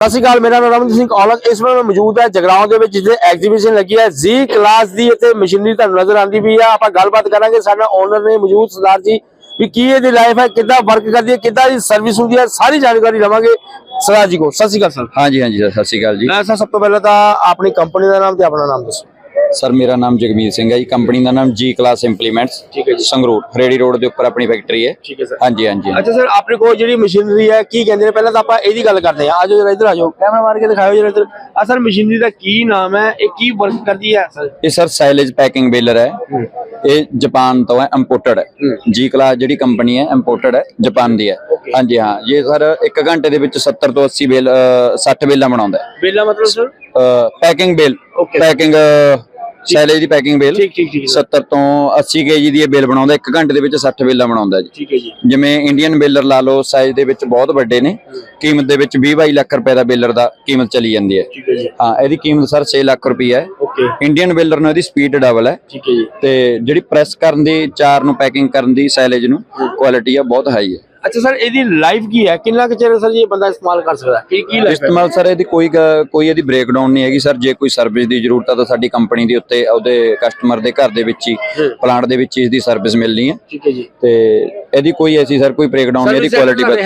ਸਤਿ ਸ਼੍ਰੀ ਅਕਾਲ ਮੇਰਾ ਨਾਮ ਰਮਨਜੀਤ ਸਿੰਘ ਔਲਖ। ਇਸ ਵੇਲੇ ਮੈਂ ਮੌਜੂਦ ਹੈ ਜਗਰਾਉਂ ਦੇ ਵਿੱਚ ਜਿੱਥੇ ਐਗਜ਼ੀਬਿਸ਼ਨ ਲੱਗੀ ਹੈ Z ਕਲਾਸ ਦੀ ਇੱਥੇ ਮਸ਼ੀਨਰੀ ਤੁਹਾਨੂੰ ਨਜ਼ਰ ਆਉਂਦੀ ਵੀ ਆ। ਆਪਾਂ ਗੱਲਬਾਤ ਕਰਾਂਗੇ। ਸਾਡੇ ਓਨਰ ਨੇ ਮੌਜੂਦ ਸਰਦਾਰ ਜੀ ਵੀ ਕੀ ਇਹਦੀ ਲਾਈਫ ਹੈ ਕਿੱਦਾਂ ਵਰਕ ਕਰਦੀ ਹੈ ਕਿੱਦਾਂ ਦੀ ਸਰਵਿਸ ਹੁੰਦੀ ਹੈ ਸਾਰੀ ਜਾਣਕਾਰੀ ਲਵਾਂਗੇ ਸਰਦਾਰ ਜੀ ਕੋ ਸਤਿ ਸ਼੍ਰੀ ਅਕਾਲ ਸਰ ਹਾਂਜੀ ਹਾਂਜੀ ਸਰ, ਸਤਿ ਸ਼੍ਰੀ ਅਕਾਲ ਜੀ। ਮੈਂ ਸਰ ਸਭ ਤੋਂ ਪਹਿਲਾਂ ਤਾਂ ਆਪਣੀ ਕੰਪਨੀ ਦਾ ਨਾਮ ਤੇ ਆਪਣਾ ਨਾਮ ਦੱਸੋ। ਸਰ ਮੇਰਾ ਨਾਮ ਜਗਮੀਤ ਸਿੰਘ ਹੈ ਜੀ। ਕੰਪਨੀ ਦਾ ਨਾਮ ਜੀ ਕਲਾਸ ਇੰਪਲੀਮੈਂਟਸ ਠੀਕ ਹੈ ਜੀ। ਸੰਗਰੂਰ ਰੇਡੀ ਰੋਡ ਦੇ ਉੱਪਰ ਆਪਣੀ ਫੈਕਟਰੀ ਹੈ। ਠੀਕ ਹੈ ਸਰ। ਹਾਂਜੀ ਹਾਂਜੀ ਅੱਛਾ ਸਰ ਆਪਣੇ ਕੋਲ ਜਿਹੜੀ ਮਸ਼ੀਨਰੀ ਹੈ ਕੀ ਕਹਿੰਦੇ ਨੇ? ਪਹਿਲਾਂ ਤਾਂ ਆਪਾਂ ਇਹਦੀ ਗੱਲ ਕਰਦੇ ਹਾਂ। ਆਜੋ ਜਰਾ ਇੱਧਰ ਆਜੋ। ਕੈਮਰਾ ਮਾਰ ਕੇ ਦਿਖਾਓ ਜਰਾ ਇੱਧਰ। ਆ ਸਰ ਮਸ਼ੀਨਰੀ ਦਾ ਕੀ ਨਾਮ ਹੈ? ਇਹ ਕੀ ਵਰਕ ਕਰਦੀ ਹੈ ਸਰ? ਇਹ ਸਰ ਸਾਈਲੇਜ ਪੈਕਿੰਗ ਬੇਲਰ ਹੈ। ਇਹ ਜਾਪਾਨ ਤੋਂ ਹੈ ਇੰਪੋਰਟਡ ਹੈ। ਜੀ ਕਲਾਸ ਜਿਹੜੀ ਕੰਪਨੀ ਹੈ ਇੰਪੋਰਟਡ ਹੈ ਜਾਪਾਨ ਦੀ ਹੈ। ਹਾਂਜੀ ਹਾਂ। ਇਹ ਸਰ 1 ਘੰਟੇ ਦੇ ਵਿੱਚ 70 ਤੋਂ 80 ਬੇਲ ਅ, 60 ਬੇਲਾਂ ਬਣਾਉਂਦਾ ਹੈ। ਬੇਲਾ ਮਤਲਬ sir? Packing bale. Packing silage ਦੀ ਪੈਕਿੰਗ ਬੇਲ ਠੀਕ ਠੀਕ ਠੀਕ। ਸਰ 70 ਤੋਂ 80 ਕੇਜੀ ਦੀ ਇਹ ਬੇਲ ਬਣਾਉਂਦਾ 1 ਘੰਟੇ ਦੇ ਵਿੱਚ 60 ਬੇਲਾਂ ਬਣਾਉਂਦਾ ਜੀ। ਠੀਕ ਹੈ ਜੀ। ਜਿਵੇਂ ਇੰਡੀਅਨ ਬੇਲਰ ਲਾ ਲਓ ਸਾਈਜ਼ ਦੇ ਵਿੱਚ ਬਹੁਤ ਵੱਡੇ ਨੇ ਕੀਮਤ ਦੇ ਵਿੱਚ 20 22 ਲੱਖ ਰੁਪਏ ਦਾ ਬੇਲਰ ਦਾ ਕੀਮਤ ਚਲੀ ਜਾਂਦੀ ਹੈ। ਠੀਕ ਹੈ ਜੀ। ਹਾਂ ਇਹਦੀ ਕੀਮਤ ਸਰ 6 ਲੱਖ ਰੁਪਏ ਹੈ। ਓਕੇ। ਇੰਡੀਅਨ ਬੇਲਰ ਨੂੰ ਇਹਦੀ ਸਪੀਡ ਡਬਲ ਹੈ। ਠੀਕ ਹੈ ਜੀ। ਤੇ ਜਿਹੜੀ ਪ੍ਰੈਸ ਕਰਨ ਦੀ ਚਾਰ ਨੂੰ ਪੈਕਿੰਗ ਕਰਨ ਦੀ ਸਾਈਲੇਜ ਨੂੰ ਕੁਆਲਿਟੀ ਆ ਬਹੁਤ ਹਾਈ ਹੈ। ਅੱਛਾ ਸਰ ਇਹਦੀ ਲਾਈਫ ਕੀ ਹੈ? ਕਿੰਨਾ ਕੁ ਚਿਰ ਸਰ ਇਹ ਬੰਦਾ ਇਸਤੇਮਾਲ ਕਰ ਸਕਦਾ? ਕੀ ਕੀ ਲਾਈਫ ਇਸਤੇਮਾਲ ਸਰ ਇਹਦੀ ਕੋਈ ਕੋਈ ਇਹਦੀ ਬ੍ਰੇਕਡਾਊਨ ਨਹੀਂ ਹੈਗੀ ਸਰ। ਜੇ ਕੋਈ ਸਰਵਿਸ ਦੀ ਜ਼ਰੂਰਤ ਆ ਤਾਂ ਸਾਡੀ ਕੰਪਨੀ ਦੇ ਉੱਤੇ ਉਹਦੇ ਕਸਟਮਰ ਦੇ ਘਰ ਦੇ ਵਿੱਚ ਹੀ ਪਲਾਂਟ ਦੇ ਵਿੱਚ ਹੀ ਇਸਦੀ ਸਰਵਿਸ ਮਿਲਣੀ ਹੈ। ਠੀਕ ਹੈ ਜੀ। ਤੇ ਇਹਦੀ ਕੋਈ ਐਸੀ ਸਰ ਕੋਈ ਬ੍ਰੇਕਡਾਊਨ ਨਹੀਂ ਇਹਦੀ ਕੁਆਲਿਟੀ ਦੇ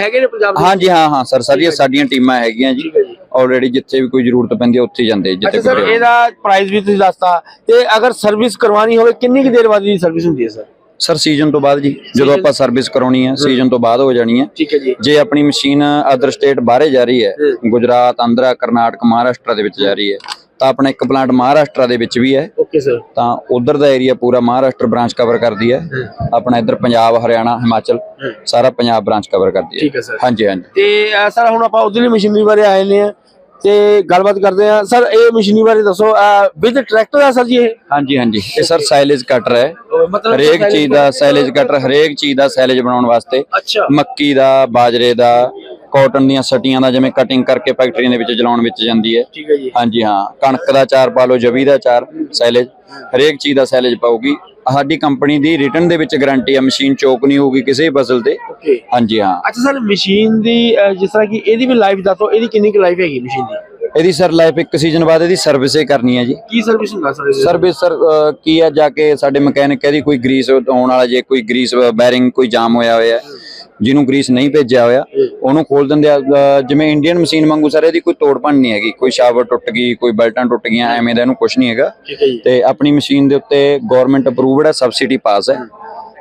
ਹਾਂਜੀ ਹਾਂ ਹਾਂ ਸਰ ਸਾਰੀਆਂ ਸਾਡੀਆਂ ਟੀਮਾਂ ਹੈਗੀਆਂ ਜੀ। ਆਲਰੇਡੀ ਜਿੱਥੇ ਵੀ ਕੋਈ ਜ਼ਰੂਰਤ ਪੈਂਦੀ ਹੈ ਉੱਥੇ ਜਾਂਦੇ ਜਿੱਥੇ ਸਰ ਇਹਦਾ ਪ੍ਰਾਈਸ ਵੀ ਤੁਸੀਂ ਦੱਸਤਾ। ਤੇ ਅਗਰ ਸਰਵਿਸ ਕਰਵਾਉਣੀ ਹੋਵੇ ਕਿੰਨੀ ਕੁ ਦੇਰ ਬਾਅਦ ਦੀ ਸਰਵਿਸ ਹੁੰਦੀ ਹੈ ਸਰ? ਸਰ ਸੀਜ਼ਨ ਤੋਂ ਬਾਅਦ ਜੀ ਜਦੋਂ ਆਪਾਂ ਸਰਵਿਸ ਕਰਾਉਣੀ ਹੈ ਸੀਜ਼ਨ ਤੋਂ ਬਾਅਦ ਹੋ ਜਾਣੀ ਹੈ। ਠੀਕ ਹੈ ਜੀ। ਜੇ ਆਪਣੀ ਮਸ਼ੀਨ ਅਦਰ ਸਟੇਟ ਬਾਹਰੇ ਜਾ ਰਹੀ ਹੈ ਗੁਜਰਾਤ ਆਂਧਰਾ ਕਰਨਾਟਕ ਮਹਾਰਾਸ਼ਟਰ ਦੇ ਵਿੱਚ ਜਾ ਰਹੀ ਹੈ ਤਾਂ ਆਪਣਾ ਇੱਕ ਪਲਾਂਟ ਮਹਾਰਾਸ਼ਟਰ ਦੇ ਵਿੱਚ ਵੀ ਹੈ। ਓਕੇ ਸਰ ਤਾਂ ਉਧਰ ਦਾ ਏਰੀਆ ਪੂਰਾ ਮਹਾਰਾਸ਼ਟਰ ਬ੍ਰਾਂਚ ਕਵਰ ਕਰਦੀ ਹੈ। ਆਪਣਾ ਇੱਧਰ ਪੰਜਾਬ ਹਰਿਆਣਾ ਹਿਮਾਚਲ ਸਾਰਾ ਪੰਜਾਬ ਬ੍ਰਾਂਚ ਕਵਰ ਕਰਦੀ ਹੈ। ਠੀਕ ਹੈ ਸਰ ਹਾਂਜੀ ਹਾਂਜੀ। ਤੇ ਸਰ ਹੁਣ ਆਪਾਂ ਉਧਰਲੀ ਮਸ਼ੀਨਰੀ ਬਾਰੇ ਆਏ ਨੇ ਤੇ ਗੱਲਬਾਤ ਕਰਦੇ ਆ ਸਰ ਇਹ ਮਸ਼ੀਨਰੀ ਬਾਰੇ ਦੱਸੋ। ਵਿਦ ਟਰੈਕਟਰ ਹੈ ਸਰ ਜੀ ਇਹ? ਹਾਂਜੀ ਹਾਂਜੀ। ਇਹ ਸਰ ਸਾਈਲੇਜ ਕਟਰ ਹੈ। ਹਰੇਕ ਚੀਜ਼ ਦਾ ਸਾਈਲੇਜ ਕਟਰ ਹਰੇਕ ਚੀਜ਼ ਦਾ ਸਾਈਲੇਜ ਬਣਾਉਣ ਵਾਸਤੇ। ਮੱਕੀ ਦਾ ਬਾਜਰੇ ਦਾ ਕਾਟਨ ਦੀਆਂ ਸਟੀਆਂ ਦਾ ਜਿਵੇਂ ਕਟਿੰਗ ਕਰਕੇ ਫੈਕਟਰੀਆਂ ਦੇ ਵਿੱਚ ਜਲਾਉਣ ਵਿੱਚ ਜਾਂਦੀ ਹੈ। ਠੀਕ ਹੈ ਜੀ। ਹਾਂਜੀ ਹਾਂ। ਕਣਕ ਦਾ ਚਾਰ ਪਾ ਲਓ ਜਵੀ ਦਾ ਚਾਰ ਸੈਲੇਜ ਹਰੇਕ ਚੀਜ਼ ਦਾ ਸੈਲੇਜ ਪਾਉਗੀ ਸਾਡੀ ਕੰਪਨੀ ਦੀ ਰਿਟਰਨ ਦੇ ਵਿੱਚ ਗਾਰੰਟੀ ਆ ਮਸ਼ੀਨ ਚੋਕ ਨਹੀਂ ਹੋਊਗੀ ਕਿਸੇ ਵੀ ਫਸਲ ਤੇ। ਓਕੇ ਹਾਂਜੀ ਹਾਂ। ਅੱਛਾ ਸਰ ਮਸ਼ੀਨ ਦੀ ਅਹ, ਜਿਸ ਤਰ੍ਹਾਂ ਕਿ ਇਹਦੀ ਵੀ ਲਾਈਫ ਦੱਸੋ ਇਹਦੀ ਕਿੰਨੀ ਕੁ ਲਾਈਫ ਹੈਗੀ ਮਸ਼ੀਨ ਦੀ? ਇਹਦੀ ਸਰ ਲਾਈਫ ਇੱਕ ਸੀਜ਼ਨ ਬਾਅਦ ਇਹਦੀ ਸਰਵਿਸ ਹੀ ਕਰਨੀ ਹੈ ਜੀ। ਕੀ ਸਰਵਿਸ ਹੁੰਦਾ ਸਰ ਇਹਦੀ? ਸਰਵਿਸ ਸਰ ਅਹ, ਕੀ ਆ ਜਾ ਕੇ ਸਾਡੇ ਮਕੈਨਿਕ ਇਹਦੀ ਕੋਈ ਗਰੀਸ ਆਉਣ ਵਾਲਾ ਜੇ ਕੋਈ ਗਰੀਸ ਬੈਰਿੰਗ ਕੋਈ ਜਾਮ ਹੋਇਆ ਹੋਇਆ। ਹੈ, ਜਿਹਨੂੰ ਗਰੀਸ ਨਹੀਂ ਭੇਜਿਆ ਹੋਇਆ ਉਹਨੂੰ ਖੋਲ ਦਿੰਦੇ ਆ। ਜਿਵੇਂ ਇੰਡੀਅਨ ਮਸ਼ੀਨ ਵਾਂਗੂ ਸਰ ਇਹਦੀ ਕੋਈ ਤੋੜ ਭੰਨ ਨਹੀਂ ਹੈਗੀ। ਕੋਈ ਸ਼ਾਵਰ ਟੁੱਟ ਗਈ ਕੋਈ ਬੈਲਟਾਂ ਟੁੱਟ ਗਈਆਂ ਐਵੇਂ ਦਾ ਇਹਨੂੰ ਕੁਝ ਨਹੀਂ ਹੈਗਾ। ਤੇ ਆਪਣੀ ਮਸ਼ੀਨ ਦੇ ਉੱਤੇ ਗਵਰਨਮੈਂਟ ਅਪਰੂਵਡ ਹੈ ਸਬਸਿਡੀ ਪਾਸ ਹੈ।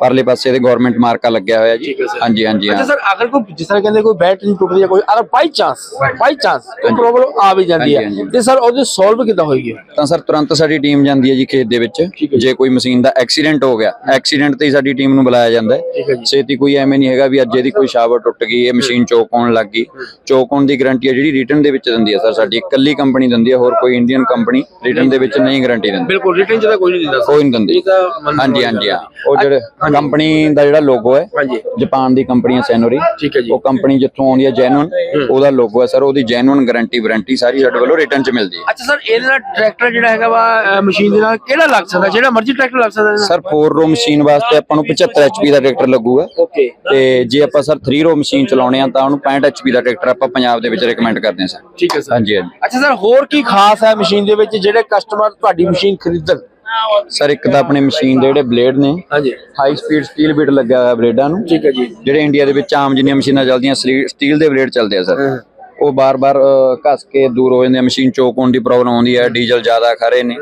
ਪਰਲੇ ਪਾਸੇ ਤੇ ਗਵਰਨਮੈਂਟ ਮਾਰਕਾ ਲੱਗਿਆ ਹੋਇਆ ਜੀ। ਹੈ। ਹਾਂਜੀ ਹਾਂਜੀ ਅੱਛਾ ਹਾਂ। ਸਰ ਅਗਰ ਕੋਈ ਜਿਸ ਤਰ੍ਹਾਂ ਕਹਿੰਦੇ ਕੋਈ ਬੈਟਰੀ ਟੁੱਟ ਜਾਂ ਕੋਈ ਅਗਰ by chance by chance problem ਆ ਵੀ ਜਾਂਦੀ ਹੈ। ਤੇ ਸਰ ਉਹਦੀ ਸੋਲਵ ਕਿੱਦਾਂ ਹੋਏਗੀ ਤਾਂ ਸਰ ਤੁਰੰਤ ਸਾਡੀ ਟੀਮ ਜਾਂਦੀ ਹੈ ਜੀ ਖੇਤ ਦੇ ਵਿੱਚ। ਹੈ ਜੀ। ਕੋਈ ਮਸ਼ੀਨ ਦਾ ਐਕਸੀਡੈਂਟ ਹੋ ਗਿਆ ਐਕਸੀਡੈਂਟ ਤੇ ਹੀ ਸਾਡੀ ਟੀਮ ਨੂੰ ਬੁਲਾਇਆ ਜਾਂਦਾ ਹੈ। ਹੈ ਛੇਤੀ ਕੋਈ ਐਵੇਂ ਨਹੀਂ ਹੈਗਾ ਵੀ ਅੱਜ ਇਹਦੀ ਕੋਈ ਸ਼ਾਵਰ ਟੁੱਟ ਗਈ ਇਹ ਮਸ਼ੀਨ ਚੋਕ ਹੋਣ ਲੱਗ ਗਈ। ਚੋਕ ਹੋਣ ਦੀ ਗਾਰੰਟੀ ਹੈ ਜਿਹੜੀ ਰਿਟਰਨ ਦੇ ਵਿੱਚ ਦਿੰਦੀ ਹੈ ਸਰ ਸਾਡੀ ਇਕੱਲੀ ਕੰਪਨੀ ਦਿੰਦੀ ਹੈ ਹੋਰ ਕੋਈ ਇੰਡੀਅਨ ਕੰਪਨੀ ਰਿਟਰਨ ਦੇ ਵਿੱਚ ਨਹੀਂ ਗਾਰੰਟੀ ਦਿੰਦੀ। ਬਿਲਕੁਲ ਰਿਟਰਨ ਤਾਂ ਕੋਈ ਨਹੀਂ ਦਿੰਦਾ ਕੋਈ ਨਹੀਂ ਦਿੰਦੀ। ਹਾਂਜੀ ਹਾਂਜੀ ਹਾਂ। ਉਹ ਜਿਹੜੇ ਕੰਪਨੀ ਦਾ ਜਿਹੜਾ ਲੋਗੋ ਹੈ ਹਾਂਜੀ। ਜਾਪਾਨ ਦੀ ਕੰਪਨੀ ਹੈ ਸੈਨੋਰੀ ਠੀਕ ਹੈ ਜੀ। ਉਹ ਕੰਪਨੀ ਜਿੱਥੋਂ ਆਉਂਦੀ ਹੈ ਜੈਨੂਨ ਉਹਦਾ ਲੋਗੋ ਹੈ ਸਰ ਉਹਦੀ ਜੈਨੂਨ ਗਾਰੰਟੀ ਵਾਰੰਟੀ ਸਾਰੀ ਸਾਡੇ ਵੱਲੋਂ ਰਿਟਰਨ ਚ ਮਿਲਦੀ ਹੈ। ਅੱਛਾ ਸਰ ਇਹਦੇ ਨਾਲ ਟਰੈਕਟਰ ਜਿਹੜਾ ਹੈਗਾ ਵਾ ਮਸ਼ੀਨ ਦੇ ਨਾਲ ਕਿਹੜਾ ਲੱਗ ਸਕਦਾ? ਜਿਹੜਾ ਮਰਜ਼ੀ ਟਰੈਕਟਰ ਲੱਗ ਸਕਦਾ ਸਰ 4 ਰੋ ਮਸ਼ੀਨ ਵਾਸਤੇ ਆਪਾਂ ਨੂੰ 75 HP ਦਾ ਟਰੈਕਟਰ ਲੱਗੂਗਾ। ਓਕੇ ਤੇ ਜੇ ਆਪਾਂ ਸਰ 3 ਰੋ ਮਸ਼ੀਨ ਚਲਾਉਣੇ ਆ ਤਾਂ ਉਹਨੂੰ 65 HP ਦਾ ਟਰੈਕਟਰ ਆਪਾਂ ਪੰਜਾਬ ਦੇ ਵਿੱਚ ਰეკਮੈਂਡ ਕਰਦੇ ਹਾਂ ਸਰ ਠੀਕ ਹੈ ਸਰ ਹਾਂਜੀ ਹਾਂਜੀ। ਅੱਛਾ ਸਰ ਹੋਰ ਕੀ ਖਾਸ ਹੈ ਮਸ਼ੀਨ ਦੇ ਵਿੱਚ ਜਿਹੜੇ ਕਸਟਮਰ ਤੁਹਾਡੀ ਮਸ਼ੀਨ ਖਰੀਦਣ? ਸਰ ਇੱਕ ਤਾਂ ਆਪਣੇ ਮਸ਼ੀਨ ਦੇ ਜਿਹੜੇ ਬਲੇਡ ਨੇ ਹਾਂਜੀ। ਹਾਈ ਸਪੀਡ ਸਟੀਲ ਬਿਟ ਲੱਗਿਆ ਹੋਇਆ ਬਲੇਡਾਂ ਨੂੰ। ਠੀਕ ਹੈ ਜੀ। ਜਿਹੜੇ ਇੰਡੀਆ ਦੇ ਵਿੱਚ ਆਮ ਜਿੰਨੀਆਂ ਮਸ਼ੀਨਾਂ ਚੱਲਦੀਆਂ ਸਟੀਲ ਦੇ ਬਲੇਡ ਚੱਲਦੇ ਆ ਸਰ। ਉਹ ਬਾਰ-ਬਾਰ ਘਸ ਕੇ ਦੂਰ ਹੋ ਜਾਂਦੇ ਆ ਮਸ਼ੀਨ ਚੋਕ ਹੋਣ ਦੀ ਪ੍ਰੋਬਲਮ ਆਉਂਦੀ ਹੈ ਡੀਜ਼ਲ ਜ਼ਿਆਦਾ ਖਾ ਰਹੇ ਨੇ।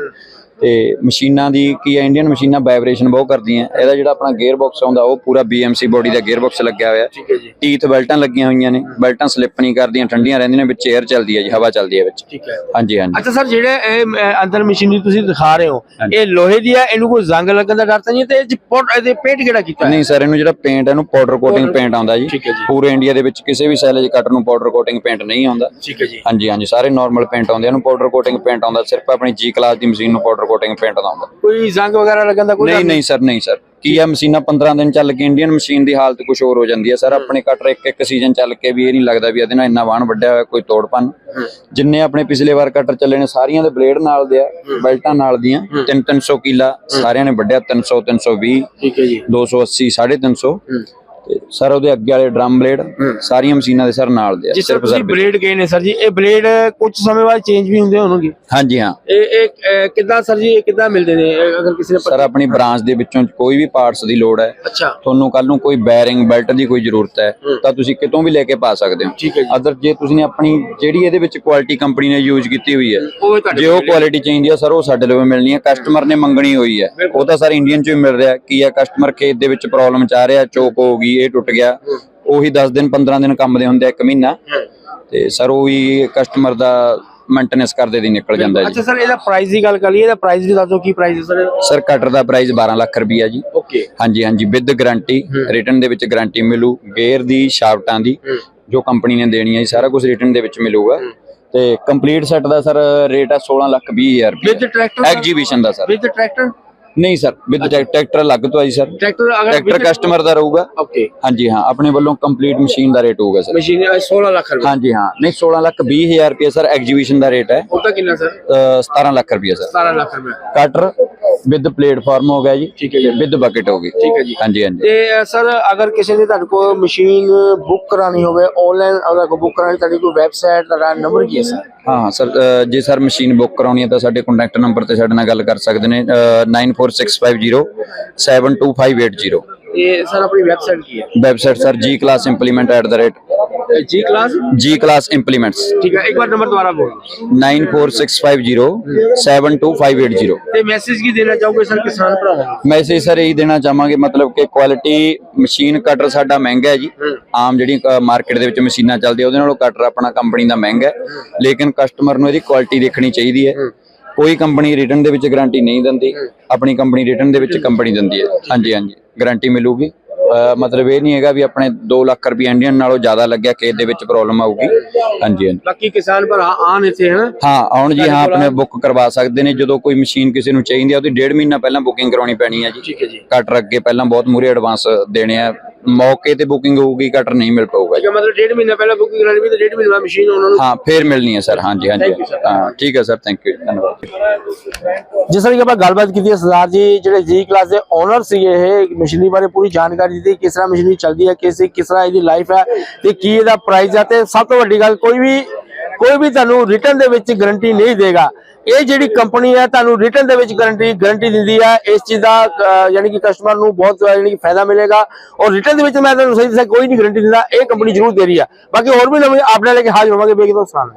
ਤੇ ਮਸ਼ੀਨਾਂ ਦੀ ਕੀ ਹੈ ਇੰਡੀਅਨ ਮਸ਼ੀਨਾਂ ਵਾਈਬ੍ਰੇਸ਼ਨ ਬਹੁਤ ਕਰਦੀਆਂ। ਇਹਦਾ ਜਿਹੜਾ ਆਪਣਾ ਗੇਅਰ ਬਾਕਸ ਆਉਂਦਾ ਉਹ ਪੂਰਾ BMC ਬੋਡੀ ਦਾ ਗੇਅਰ ਬਾਕਸ ਲੱਗਿਆ ਹੋਇਆ। ਠੀਕ ਹੈ ਜੀ। ਟੀਥ ਬੈਲਟਾਂ ਲੱਗੀਆਂ ਹੋਈਆਂ ਨੇ ਬੈਲਟਾਂ ਸਲਿੱਪ ਨਹੀਂ ਕਰਦੀਆਂ ਠੰਡੀਆਂ ਰਹਿੰਦੀਆਂ ਨੇ ਵਿੱਚ 에ਅਰ ਚੱਲਦੀ ਹੈ ਜੀ ਹਵਾ ਚੱਲਦੀ ਹੈ ਵਿੱਚ। ਠੀਕ ਹੈ। ਹਾਂਜੀ ਹਾਂਜੀ। ਅੱਛਾ ਸਰ ਜਿਹੜੇ ਇਹ ਅੰਦਰ ਮਸ਼ੀਨਰੀ ਤੁਸੀਂ ਦਿਖਾ ਰਹੇ ਹੋ। ਇਹ ਲੋਹੇ ਦੀ ਹੈ ਇਹਨੂੰ ਕੋਈ ਜ਼ੰਗ ਲੱਗਣ ਦਾ ਡਰ ਤਾਂ ਨਹੀਂ ਤੇ ਇਹ ਪੋਟ ਇਹਦੇ ਪੇਂਟ ਕਿਹੜਾ ਕੀਤਾ ਨਹੀਂ ਸਰ ਇਹਨੂੰ ਜਿਹੜਾ ਪੇਂਟ ਹੈ ਇਹਨੂੰ ਪਾਊਡਰ ਕੋਟਿੰਗ ਪੇਂਟ ਆਉਂਦਾ ਜੀ। ਪੂਰੇ ਇੰਡੀਆ ਦੇ ਵਿੱਚ ਕਿਸੇ ਵੀ ਸੈਲੇਜ ਕੱਟ ਨੂੰ ਪਾਊਡਰ ਕੋਟਿੰਗ ਪੇਂਟ ਨਹੀਂ ਆਉਂਦਾ। ਠੀਕ ਹੈ ਜੀ। ਹਾਂਜੀ ਹਾਂਜੀ ਸਾਰੇ ਨਾਰਮਲ ਪੇਂਟ ਆਉਂਦੇ ਇਹਨੂੰ ਪਾਊਡਰ ਕੋਟਿੰਗ ਪੇਂਟ ਆਉਂਦਾ। ਸਿਰਫ ਆਪਣੀ ਜੀ ਕਲਾਸ ਦੀ ਮਸ਼ੀਨ ਨੂੰ ਪਾਊਡਰ ਕੋਟਿੰਗ ਪੇਂਟ ਦਾ ਆਉਂਦਾ ਕੋਈ ਜ਼ੰਗ ਵਗੈਰਾ ਲੱਗਣ ਦਾ ਕੋਈ ਨਹੀਂ ਨਹੀਂ ਸਰ ਨਹੀਂ ਸਰ। ਕੀ ਆ ਮਸ਼ੀਨਾਂ 15 ਦਿਨ ਚੱਲ ਕੇ ਇੰਡੀਅਨ ਮਸ਼ੀਨ ਦੀ ਹਾਲਤ ਕੁਝ ਹੋਰ ਹੋ ਜਾਂਦੀ ਹੈ? ਸਰ ਆਪਣੇ ਕਟਰ ਇੱਕ ਇੱਕ ਸੀਜ਼ਨ ਚੱਲ ਕੇ ਵੀ ਇਹ ਨਹੀਂ ਲੱਗਦਾ ਵੀ ਇਹਦੇ ਨਾਲ ਇੰਨਾ ਵਾਹਣ ਵੱਡਿਆ ਹੋਇਆ ਕੋਈ ਤੋੜਪਨ। ਜਿੰਨੇ ਆਪਣੇ ਪਿਛਲੇ ਵਾਰ ਕਟਰ ਚੱਲੇ ਨੇ ਸਾਰੀਆਂ ਦੇ ਬਲੇਡ ਨਾਲ ਦੇ ਆ ਬੈਲਟਾਂ ਨਾਲ ਦੀਆਂ। 3 300 ਕਿਲਾ ਸਾਰਿਆਂ ਨੇ ਵੱਡਿਆ 300 320 ਠੀਕ ਹੈ ਜੀ। 280 350 ਤੇ ਸਰ ਉਹਦੇ ਅੱਗੇ ਵਾਲੇ ਡਰਮ ਬਲੇਡ ਸਾਰੀਆਂ ਮਸ਼ੀਨਾਂ ਦੇ ਸਰ ਨਾਲ ਦੇ ਆ ਜਿਸ ਤਰ੍ਹਾਂ ਤੁਸੀਂ ਬਲੇਡ ਗਏ ਨੇ ਸਰ ਜੀ ਇਹ ਬਲੇਡ ਕੁਝ ਸਮੇਂ ਬਾਅਦ ਚੇਂਜ ਵੀ ਹੁੰਦੇ ਹੋਣਗੇ? ਹਾਂਜੀ ਹਾਂ। ਇਹ ਇਹ ਕਿੱਦਾਂ ਸਰ ਜੀ ਇਹ ਕਿੱਦਾਂ ਮਿਲਦੇ ਨੇ? ਅਗਰ ਕਿਸੇ ਨੇ ਸਰ ਆਪਣੀ ਬ੍ਰਾਂਚ ਦੇ ਵਿੱਚੋਂ ਕੋਈ ਵੀ ਪਾਰਟਸ ਦੀ ਲੋੜ ਹੈ। ਤੁਹਾਨੂੰ ਕੱਲ ਨੂੰ ਕੋਈ ਬੈਰਿੰਗ ਬੈਲਟ ਦੀ ਕੋਈ ਜ਼ਰੂਰਤ ਹੈ ਤਾਂ ਤੁਸੀਂ ਕਿਤੋਂ ਵੀ ਲੈ ਕੇ ਪਾ ਸਕਦੇ ਹੋ। ਹੈ ਅਦਰ ਜੇ ਤੁਸੀਂ ਨੇ ਆਪਣੀ ਜਿਹੜੀ ਇਹਦੇ ਵਿੱਚ ਕੁਆਲਿਟੀ ਕੰਪਨੀ ਨੇ ਯੂਜ਼ ਕੀਤੀ ਹੋਈ ਹੈ ਜੇ ਉਹ ਕੁਆਲਿਟੀ ਚਾਹੀਦੀ ਆ ਸਰ ਉਹ ਸਾਡੇ ਲਈ ਮਿਲਣੀ ਹੈ। ਕਸਟਮਰ ਨੇ ਮੰਗਣੀ ਹੋਈ ਹੈ। ਉਹ ਤਾਂ ਸਰ ਇੰਡੀਅਨ ਚ ਵੀ ਮਿਲ ਰਿਹਾ। ਕੀ ਹੈ? ਕਸਟਮਰ ਖੇਤ ਦੇ ਵਿੱਚ ਪ੍ਰੋਬਲਮ ਚ ਆ ਰਿਹਾ ਚੋਕ ਹੋ ਗਈ ਇਹ ਟੁੱਟ ਗਿਆ। ਉਹੀ 10 ਦਿਨ 15 ਦਿਨ ਕੰਮ ਦੇ ਹੁੰਦੇ ਆ ਇੱਕ ਮਹੀਨਾ। ਤੇ ਸਰ ਉਹੀ ਕਸਟਮਰ ਦਾ ਮੇਨਟੇਨੈਂਸ ਕਰਦੇ ਦੀ ਨਿਕਲ ਜਾਂਦਾ ਜੀ। ਅੱਛਾ ਸਰ ਇਹਦਾ ਪ੍ਰਾਈਸ ਦੀ ਗੱਲ ਕਰੀਏ ਇਹਦਾ ਪ੍ਰਾਈਸ ਵੀ ਦੱਸੋ ਕੀ ਪ੍ਰਾਈਸ ਹੈ ਸਰ? ਸਰ ਕਟਰ ਦਾ ਪ੍ਰਾਈਸ 12 ਲੱਖ ਰੁਪਈਆ ਜੀ। ਓਕੇ ਹਾਂਜੀ ਹਾਂਜੀ ਵਿਦ ਗਾਰੰਟੀ ਰਿਟਰਨ ਦੇ ਵਿੱਚ ਗਾਰੰਟੀ ਮਿਲੂ ਗੇਅਰ ਦੀ ਸ਼ਾਫਟਾਂ ਦੀ ਜੋ ਕੰਪਨੀ ਨੇ ਦੇਣੀ ਹੈ ਜੀ ਸਾਰਾ ਕੁਝ ਰਿਟਰਨ ਦੇ ਵਿੱਚ ਮਿਲੂਗਾ। ਤੇ ਕੰਪਲੀਟ ਸੈੱਟ ਦਾ ਸਰ ਰੇਟ ਆ 16 ਲੱਖ 20 ਹਜ਼ਾਰ ਵਿਦ ਰੁਪਏ ਟਰੈਕਟਰ ਐਗਜੀਬਿਸ਼ਨ ਦਾ ਸਰ। ਵਿਦ ਟਰੈਕਟਰ ਨਹੀਂ ਸਰ ਵਿਦ ਟਰੈਕਟਰ ਅਲੱਗ ਤੋਂ ਆ ਜੀ ਸਰ। ਟਰੈਕਟਰ ਅਗਰ ਟਰੈਕਟਰ ਕਸਟਮਰ ਦਾ ਰਹੂਗਾ। ਓਕੇ ਹਾਂਜੀ ਹਾਂ ਆਪਣੇ ਵੱਲੋਂ ਕੰਪਲੀਟ ਮਸ਼ੀਨ ਦਾ ਰੇਟ ਹੋਊਗਾ ਸਰ। ਮਸ਼ੀਨ 16 ਲੱਖ ਰੁਪਏ। ਹਾਂਜੀ ਹਾਂ ਨਹੀਂ 16 ਲੱਖ 20 ਹਜ਼ਾਰ ਰੁਪਏ ਸਰ ਐਗਜੀਬਿਸ਼ਨ ਦਾ ਰੇਟ ਹੈ। ਉਹਦਾ ਕਿੰਨਾ ਸਰ? ਅਹ 17 ਲੱਖ ਰੁਪਏ ਸਰ। 17 ਲੱਖ ਰੁਪਏ। ਕਟਰ ਵਿਦ ਪਲੇਟਫਾਰਮ ਹੋ ਗਿਆ ਜੀ ਠੀਕ ਹੈ ਜੀ। ਵਿਦ ਬਕਟ ਹੋ ਗਈ। ਠੀਕ ਹੈ ਜੀ। ਹਾਂਜੀ ਹਾਂਜੀ। ਤੇ ਸਰ ਅਗਰ ਕਿਸੇ ਨੇ ਤੁਹਾਡੇ ਕੋਲ ਮਸ਼ੀਨ ਬੁੱਕ ਕਰਾਣੀ ਹੋਵੇ ਆਨਲਾਈਨ ਅਗਰ ਕੋ ਬੁੱਕ ਕਰਾਣੀ ਤੁਹਾਡੀ ਕੋਈ ਵੈਬਸਾਈਟ ਤੁਹਾਡਾ ਨੰਬਰ ਕੀ ਹੈ ਸਰ? ਹਾਂ ਹਾਂ ਸਰ ਜੇ ਸਰ ਮਸ਼ੀਨ ਬੁੱਕ ਕਰਾਉਣੀ ਹੈ ਤਾਂ ਸਾਡੇ ਕੰਟੈਕਟ ਨੰਬਰ ਤੇ ਸਾਡੇ ਨਾਲ ਗੱਲ ਕਰ ਸਕਦੇ ਨੇ ਅਹ 94650 72580 ਇਹ ਸਰ ਆਪਣੀ ਵੈਬਸਾਈਟ ਕੀ ਹੈ? Website sir G class implement at the rate G class G class implements ਠੀਕ ਹੈ ਇੱਕ ਵਾਰ ਨੰਬਰ ਦੁਬਾਰਾ ਬੋਲੋ 94650 72580 ਤੇ ਮੈਸੇਜ ਕੀ ਦੇਣਾ ਚਾਹੋਗੇ ਸਰ ਕਿਸਾਨ ਭਰਾਵਾਂ ਨੂੰ? ਮੈਸੇਜ ਸਰ ਇਹੀ ਦੇਣਾ ਚਾਹਾਂਗੇ ਮਤਲਬ ਕਿ ਕੁਆਲਿਟੀ ਮਸ਼ੀਨ ਕਟਰ ਸਾਡਾ ਮਹਿੰਗਾ ਹੈ ਜੀ। ਆਮ ਜਿਹੜੀ ਮਾਰਕੀਟ ਦੇ ਵਿੱਚ ਮਸ਼ੀਨਾਂ ਚੱਲਦੀਆਂ ਉਹਦੇ ਨਾਲੋਂ ਕਟਰ ਆਪਣਾ ਕੰਪਨੀ ਦਾ ਮਹਿੰਗਾ ਹੈ। ਲੇਕਿਨ ਕਸਟਮਰ ਨੂੰ ਇਹਦੀ ਕੁਆਲਿਟੀ ਦੇਖਣੀ ਚਾਹੀਦੀ ਹੈ। ਕੋਈ ਕੰਪਨੀ ਰਿਟਰਨ ਦੇ ਵਿੱਚ ਗਾਰੰਟੀ ਨਹੀਂ ਦਿੰਦੀ ਆਪਣੀ ਕੰਪਨੀ ਰਿਟਰਨ ਦੇ ਵਿੱਚ ਕੰਪਨੀ ਦਿੰਦੀ ਹੈ। ਹਾਂਜੀ ਹਾਂਜੀ। ਗਾਰੰਟੀ ਮਿਲੂਗੀ। ਮਤਲਬ ਇਹ ਨਹੀਂ ਹੈਗਾ ਵੀ ਆਪਣੇ 2 ਲੱਖ ਰੁਪਏ ਇੰਡੀਅਨ ਨਾਲੋਂ ਜ਼ਿਆਦਾ ਲੱਗਿਆ ਖੇਤ ਦੇ ਵਿੱਚ ਪ੍ਰੋਬਲਮ ਆਊਗੀ। ਹਾਂਜੀ ਹਾਂਜੀ। ਬਾਕੀ ਕਿਸਾਨ ਭਰਾ ਆਣ ਇੱਥੇ ਹਨ? ਹਾਂ ਆਉਣ ਜੀ ਹਾਂ ਆਪਣੇ ਬੁੱਕ ਕਰਵਾ ਸਕਦੇ ਨੇ। ਜਦੋਂ ਕੋਈ ਮਸ਼ੀਨ ਕਿਸੇ ਨੂੰ ਚਾਹੀਦੀ ਆ ਉਹਦੀ ਡੇਢ ਮਹੀਨਾ ਪਹਿਲਾਂ ਬੁਕਿੰਗ ਕਰਾਉਣੀ ਪੈਣੀ ਹੈ ਜੀ। ਠੀਕ ਹੈ ਜੀ। ਕਟਰ ਅੱਗੇ ਪਹਿਲਾਂ ਬਹੁਤ ਮੂਰੇ ਐਡਵਾਂਸ ਦੇਣੇ ਆ। ਮੌਕੇ ਤੇ ਬੁਕਿੰਗ ਹੋਊਗੀ ਕਟਰ ਨਹੀਂ ਮਿਲ ਪਾਊਗਾ ਜੀ। ਮਤਲਬ ਡੇਢ ਮਹੀਨਾ ਪਹਿਲਾਂ ਬੁਕਿੰਗ ਕਰਾਣੀ ਵੀ ਤੇ ਡੇਢ ਮਹੀਨਾ ਬਾਅਦ ਮਸ਼ੀਨ ਉਹਨਾਂ ਨੂੰ ਹਾਂ ਫੇਰ ਮਿਲਣੀ ਹੈ ਸਰ ਹਾਂਜੀ ਹਾਂਜੀ। Thank you, sir. ਹਾਂ ਠੀਕ ਹੈ ਸਰ ਥੈਂਕ ਯੂ ਧੰਨਵਾਦ। ਜਿਸ ਤਰ੍ਹਾਂ ਕਿ ਆਪਾਂ ਗੱਲਬਾਤ ਕੀਤੀ ਹੈ ਸਰਦਾਰ ਜੀ ਜਿਹੜੇ ਜੀ ਕਲਾਸ ਦੇ ਓਨਰ ਸੀਗੇ ਇਹ ਮਸ਼ੀਨਰੀ ਬਾਰੇ ਪੂਰੀ ਜਾਣਕਾਰੀ ਦਿੱਤੀ ਕਿਸ ਤਰ੍ਹਾਂ ਮਸ਼ੀਨਰੀ ਚੱਲਦੀ ਹੈ ਕਿਸ ਕਿਸ ਤਰ੍ਹਾਂ ਇਹਦੀ ਲਾਈਫ ਹੈ ਤੇ ਕੀ ਇਹਦਾ ਪ੍ਰਾਈਸ ਹੈ। ਤੇ ਸਭ ਤੋਂ ਵੱਡੀ ਗੱਲ ਕੋਈ ਵੀ ਕੋਈ ਵੀ ਤੁਹਾਨੂੰ ਰਿਟਰਨ ਦੇ ਵਿੱਚ ਗਾਰੰਟੀ ਨਹੀਂ ਦੇਗਾ। ਇਹ ਜਿਹੜੀ ਕੰਪਨੀ ਹੈ ਤੁਹਾਨੂੰ ਰਿਟਰਨ ਦੇ ਵਿੱਚ ਗਾਰੰਟੀ ਗਾਰੰਟੀ ਦਿੰਦੀ ਹੈ ਇਸ ਚੀਜ਼ ਦਾ ਯਾਨੀ ਕਿ ਕਸਟਮਰ ਨੂੰ ਬਹੁਤ ਯਾਨੀ ਕਿ ਫਾਇਦਾ ਮਿਲੇਗਾ। ਔਰ ਰਿਟਰਨ ਦੇ ਵਿੱਚ ਮੈਂ ਤੁਹਾਨੂੰ ਸਹੀ ਦੱਸਾਂ ਕੋਈ ਨਹੀਂ ਗਾਰੰਟੀ ਦਿੰਦਾ। ਇਹ ਕੰਪਨੀ ਜ਼ਰੂਰ ਦੇ ਰਹੀ ਹੈ ਬਾਕੀ ਹੋਰ ਵੀ ਨਵੇਂ ਆਪਣੇ ਲੈ ਕੇ ਹਾਜ਼ਰ ਹੋਵਾਂਗੇ ਬੇਕਿ ਤੋਂ ਸਲਾਮ।